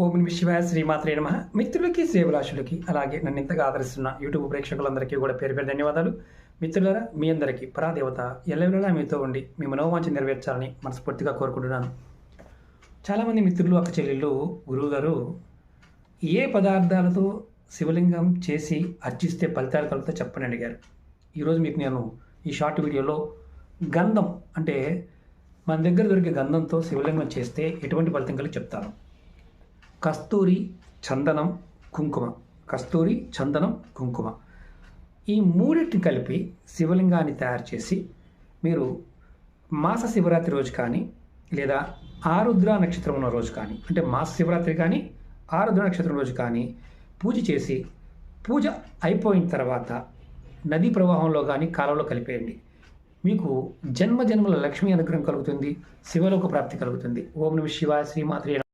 ఓం నమ శివాయ శ్రీమాత్రే నమ. మిత్రులకి సేవరాశులకి అలాగే నన్ను ఇంతగా ఆదరిస్తున్న యూట్యూబ్ ప్రేక్షకులందరికీ కూడా పేరు పేరు ధన్యవాదాలు. మిత్రులారా మీ అందరికీ పరాదేవత ఎల్లవేళలా మీతో ఉండి మీ మనోవాంఛ నెరవేర్చాలని మనస్ఫూర్తిగా కోరుకుంటున్నాను. చాలామంది మిత్రులు అక్క చెల్లెళ్ళు గురువుగారు ఏ పదార్థాలతో శివలింగం చేసి అర్చిస్తే ఫలితాలు కలుగుతా చెప్పని అడిగారు. ఈరోజు మీకు నేను ఈ షార్ట్ వీడియోలో గంధం అంటే మన దగ్గర దొరికే గంధంతో శివలింగం చేస్తే ఎటువంటి ఫలితం కలిగి చెప్తాను. కస్తూరి చందనం కుంకుమ. కస్తూరి చందనం కుంకుమ. ఈ మూడింటిని కలిపి శివలింగాన్ని తయారు చేసి మీరు మాస శివరాత్రి రోజు కానీ లేదా ఆరుద్ర నక్షత్రం ఉన్న రోజు కానీ అంటే మాస శివరాత్రి కానీ ఆరుద్ర నక్షత్రం రోజు కానీ పూజ చేసి పూజ అయిపోయిన తర్వాత నదీ ప్రవాహంలో కానీ కాలంలో కలిపేయండి. మీకు జన్మ జన్మల లక్ష్మీ అనుగ్రహం కలుగుతుంది శివలోక ప్రాప్తి కలుగుతుంది. ఓం నమ శివాయ శ్రీమాత్రి